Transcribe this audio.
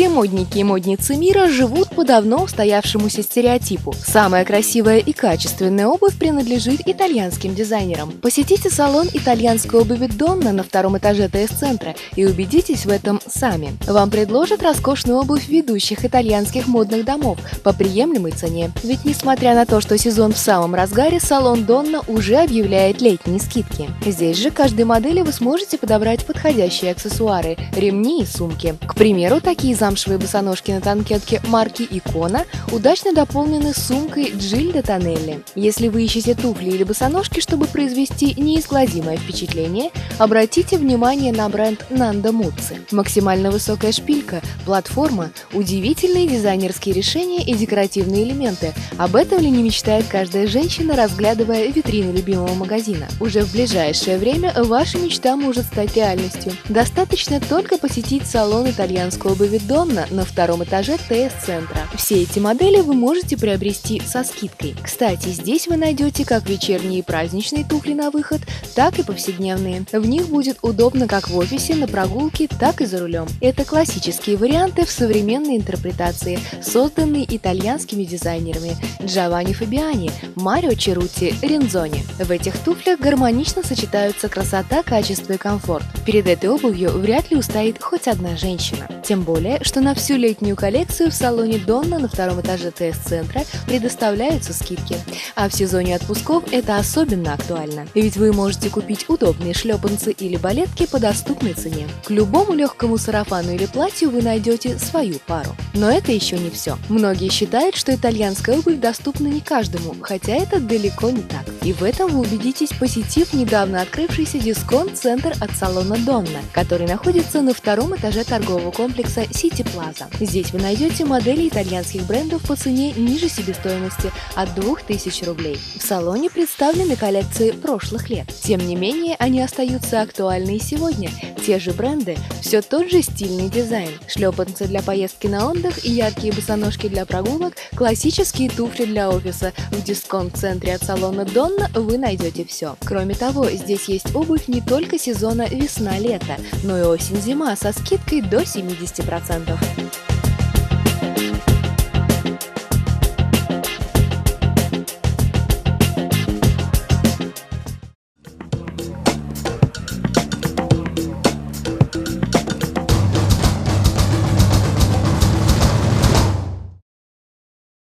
модники и модницы мира живут по давно устоявшемуся стереотипу. Самая красивая и качественная обувь принадлежит итальянским дизайнерам. Посетите салон итальянской обуви Донна на втором этаже ТС-центра и убедитесь в этом сами. Вам предложат роскошную обувь ведущих итальянских модных домов по приемлемой цене. Ведь несмотря на то, что сезон в самом разгаре, салон Донна уже объявляет летние скидки. Здесь же каждой модели вы сможете подобрать подходящие аксессуары, ремни и сумки. К примеру, такие замшевые босоножки на танкетке марки Икона удачно дополнены сумкой Джильда Тонелли. Если вы ищете туфли или босоножки, чтобы произвести неизгладимое впечатление, обратите внимание на бренд Нанда Муцци. Максимально высокая шпилька, платформа, удивительные дизайнерские решения и декоративные элементы. Об этом ли не мечтает каждая женщина, разглядывая витрины любимого магазина? Уже в ближайшее время ваша мечта может стать реальностью. Достаточно только посетить салон итальянской обуви Донна на втором этаже ТС-центра. Все эти модели вы можете приобрести со скидкой. Кстати, здесь вы найдете как вечерние и праздничные туфли на выход, так и повседневные. В них будет удобно как в офисе, на прогулке, так и за рулем. Это классические варианты в современной интерпретации, созданные итальянскими дизайнерами Джованни Фабиани, Марио Черути, Рензони. В этих туфлях гармонично сочетаются красота, качество и комфорт. Перед этой обувью вряд ли устоит хоть одна женщина. Тем более, что на всю летнюю коллекцию в салоне Донна на втором этаже ТС-центра предоставляются скидки. А в сезоне отпусков это особенно актуально, ведь вы можете купить удобные шлепанцы или балетки по доступной цене. К любому легкому сарафану или платью вы найдете свою пару. Но это еще не все. Многие считают, что итальянская обувь доступна не каждому, хотя это далеко не так. И в этом вы убедитесь, посетив недавно открывшийся дисконт-центр от салона Донна, который находится на втором этаже торгового комплекса City Plaza. Здесь вы найдете модели итальянских брендов по цене ниже себестоимости от 2000 рублей. В салоне представлены коллекции прошлых лет. Тем не менее, они остаются актуальны и сегодня. Те же бренды, все тот же стильный дизайн, шлепанцы для поездки на отдых и яркие босоножки для прогулок, классические туфли для офиса. В дисконт-центре от салона Донна вы найдете все. Кроме того, здесь есть обувь не только сезона весна-лето, но и осень-зима со скидкой до 70%.